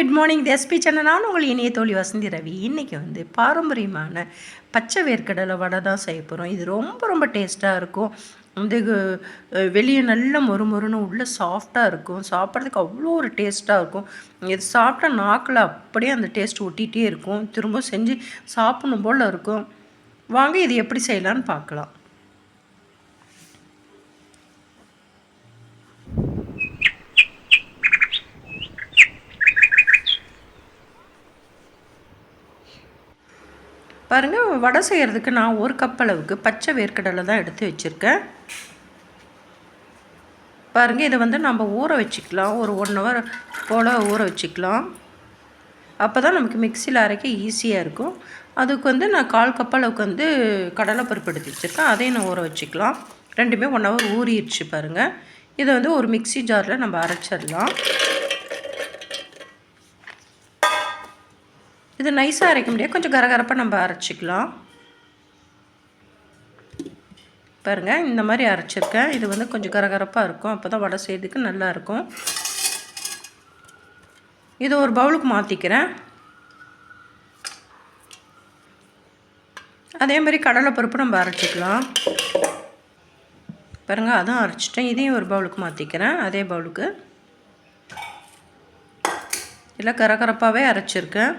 Good morning SP சென்னனான உங்கள் இனிய தோழி வசந்தி ரவி. இன்றைக்கி வந்து பாரம்பரியமான பச்சை வேர்க்கடலை வடை தான் செய்ய போகிறோம் இது ரொம்ப ரொம்ப டேஸ்ட்டாக இருக்கும். வந்து வெளியே நல்ல மொறு மொறுன்னு உள்ளே சாஃப்டாக இருக்கும். சாப்பிட்றதுக்கு அவ்வளோ ஒரு டேஸ்ட்டாக இருக்கும். இது சாப்பிட்டா நாக்கில் அப்படியே அந்த டேஸ்ட் ஒட்டிகிட்டே இருக்கும். திரும்ப செஞ்சு சாப்பிடணும் போல் இருக்கும். வாங்க இது எப்படி செய்யலான்னு பார்க்கலாம். பாருங்கள் வடை செய்கிறதுக்கு நான் ஒரு கப் அளவுக்கு பச்சை வேர்க்கடலை தான் எடுத்து வச்சுருக்கேன். பாருங்கள் இதை வந்து நம்ம ஊற வச்சுக்கலாம். ஒரு ஒன் ஹவர் போல் ஊற வச்சுக்கலாம். அப்போ தான் நமக்கு மிக்சியில் அரைக்க ஈஸியாக இருக்கும். அதுக்கு வந்து நான் கால் கப் அளவுக்கு வந்து கடலைப்பருப்பு எடுத்து வச்சுருக்கேன். அதையும் நான் ஊற வச்சுக்கலாம். ரெண்டுமே ஒன் ஹவர் ஊறிடுச்சு பாருங்கள் இதை வந்து ஒரு மிக்சி ஜாரில் நம்ம அரைச்சிடலாம். இது நைஸாக அரைக்க முடியாது. கொஞ்சம் கரகரப்பாக நம்ம அரைச்சிக்கலாம். பாருங்கள் இந்த மாதிரி அரைச்சிருக்கேன். இது வந்து கொஞ்சம் கரகரப்பாக இருக்கும். அப்போ தான் வடை செய்யறதுக்கு நல்லாயிருக்கும் இது ஒரு பவுலுக்கு மாற்றிக்கிறேன் அதே மாதிரி கடலைப்பருப்பு நம்ம அரைச்சிக்கலாம். பாருங்கள் அதுவும் அரைச்சிட்டேன். இதையும் ஒரு பவுலுக்கு மாற்றிக்கிறேன் அதே பவுலுக்கு. இல்லை கரகரப்பாகவே அரைச்சிருக்கேன்.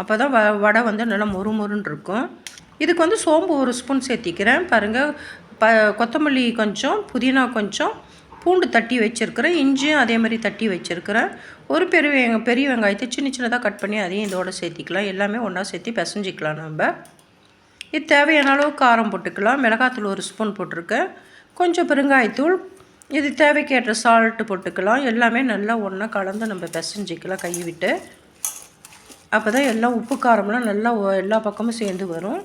அப்போ தான் வ வடை வந்து நல்லா மொறு மொறுன்னு இருக்கும் இதுக்கு வந்து சோம்பு ஒரு ஸ்பூன் சேர்த்திக்கிறேன். பாருங்கள் ப கொத்தமல்லி கொஞ்சம் புதினா கொஞ்சம் பூண்டு தட்டி வச்சுருக்கிறேன். இஞ்சியும் அதே மாதிரி தட்டி வச்சுருக்கிறேன். ஒரு பெரிய வெங்க பெரிய வெங்காயத்தை சின்ன சின்னதாக கட் பண்ணி அதையும் இதோட சேர்த்திக்கலாம். எல்லாமே ஒன்றா சேர்த்தி பிசைஞ்சிக்கலாம் நம்ம இது தேவையான அளவு காரம் போட்டுக்கலாம். மிளகாத்தூள் ஒரு ஸ்பூன் போட்டிருக்கேன். கொஞ்சம் பெருங்காயத்தூள். இது தேவைக்கேற்ற சால்ட்டு போட்டுக்கலாம். எல்லாமே நல்லா ஒன்றா கலந்து நம்ம பிசைஞ்சிக்கலாம் கை விட்டு. அப்போ தான் எல்லாம் உப்பு காரம்லாம் நல்லா எல்லா பக்கமும் சேர்ந்து வரும்.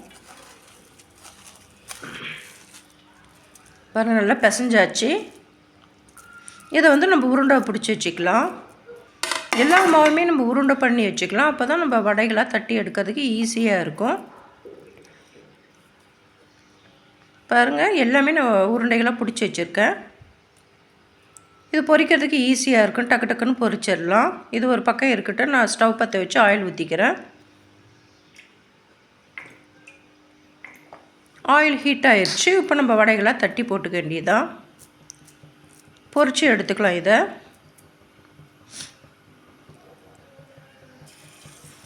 பாருங்கள் நல்லா பிசைஞ்சாச்சு. இதை வந்து நம்ம உருண்டை பிடிச்சி வச்சுக்கலாம். எல்லா மாவுமே நம்ம உருண்டை பண்ணி வச்சுக்கலாம். அப்போ தான் நம்ம வடைகளாக தட்டி எடுக்கிறதுக்கு ஈஸியாக இருக்கும். பாருங்கள் எல்லாமே நான் உருண்டைகளாக பிடிச்சி வச்சுருக்கேன். இது பொரிக்கிறதுக்கு ஈஸியாக இருக்கும். டக்கு டக்குன்னு பொரிச்சிடலாம். இது ஒரு பக்கம் இருக்கட்டும். நான் ஸ்டவ் பற்ற வச்சு ஆயில் ஊற்றிக்கிறேன் ஆயில் ஹீட் ஆயிடுச்சு இப்போ நம்ம வடைகளாக தட்டி போட்டுக்க வேண்டியதான் பொரித்து எடுத்துக்கலாம் இதை.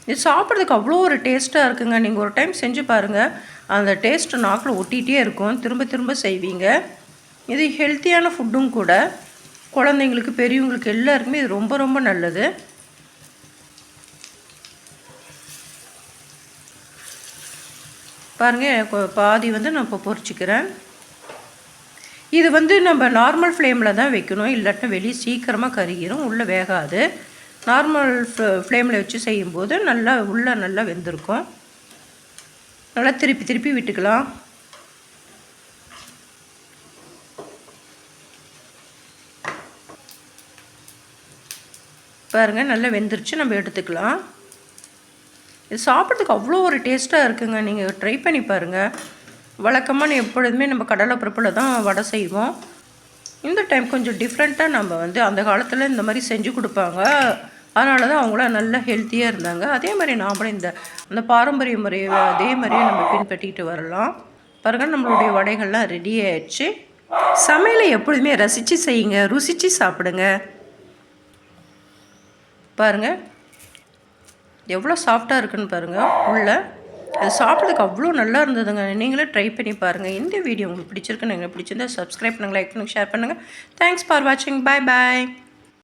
இது சாப்பிட்றதுக்கு அவ்வளோ ஒரு டேஸ்ட்டாக இருக்குங்க. நீங்கள் ஒரு டைம் செஞ்சு பாருங்கள் அந்த டேஸ்ட்டு நாக்கில் ஒட்டிகிட்டே இருக்கும். திரும்ப திரும்ப செய்வீங்க. இது ஹெல்த்தியான ஃபுட்டும் கூட. குழந்தைங்களுக்கு பெரியவங்களுக்கு எல்லாருக்குமே இது ரொம்ப ரொம்ப நல்லது. பாருங்கள் பாதி வந்து நான் இப்போ பொறிச்சிக்கிறேன். இது வந்து நம்ம நார்மல் ஃப்ளேமில் தான் வைக்கணும். இல்லாட்டினா வெளியே சீக்கிரமாக கருகிரும் உள்ளே வேகாது. நார்மல் ஃப்ளேமில் வச்சு செய்யும்போது நல்லா உள்ளே நல்லா வெந்திருக்கும். நல்லா திருப்பி திருப்பி விட்டுக்கலாம். பாருங்கள் நல்லா வெந்துருச்சு. நம்ம எடுத்துக்கலாம். இது சாப்பிட்றதுக்கு அவ்வளோ ஒரு டேஸ்ட்டாக இருக்குங்க. நீங்கள் ட்ரை பண்ணி பாருங்கள் வழக்கமாக எப்பொழுதுமே நம்ம கடலை பருப்பில் தான் வடை செய்வோம். இந்த டைம் கொஞ்சம் டிஃப்ரெண்ட்டாக நம்ம வந்து அந்த காலத்தில் இந்த மாதிரி செஞ்சு கொடுப்பாங்க. அதனால தான் அவங்களாம் நல்லா ஹெல்த்தியாக இருந்தாங்க. அதே மாதிரி நாமளும் இந்த அந்த பாரம்பரிய முறையை அதே மாதிரியே நம்ம பின்பற்றிக்கிட்டு வரலாம். பாருங்கள் நம்மளுடைய வடைகள்லாம் ரெடி ஆயிடுச்சு. சமையலை எப்பொழுதுமே ரசித்து செய்யுங்க. ருசித்து சாப்பிடுங்க. பாருங்கள் எவ்வளோ சாஃப்டாக இருக்குன்னு பாருங்கள் உள்ளே. அது சாப்பிட்றதுக்கு அவ்வளோ நல்லா இருந்ததுங்க. நீங்களே ட்ரை பண்ணி பாருங்கள் இந்த வீடியோ உங்களுக்கு பிடிச்சிருக்குன்னு எங்களுக்கு பிடிச்சிருந்தா சப்ஸ்கிரைப் பண்ணுங்கள் லைக் பண்ணுங்கள் ஷேர் பண்ணுங்கள் தேங்க்ஸ் ஃபார் வாட்சிங் பாய் பாய்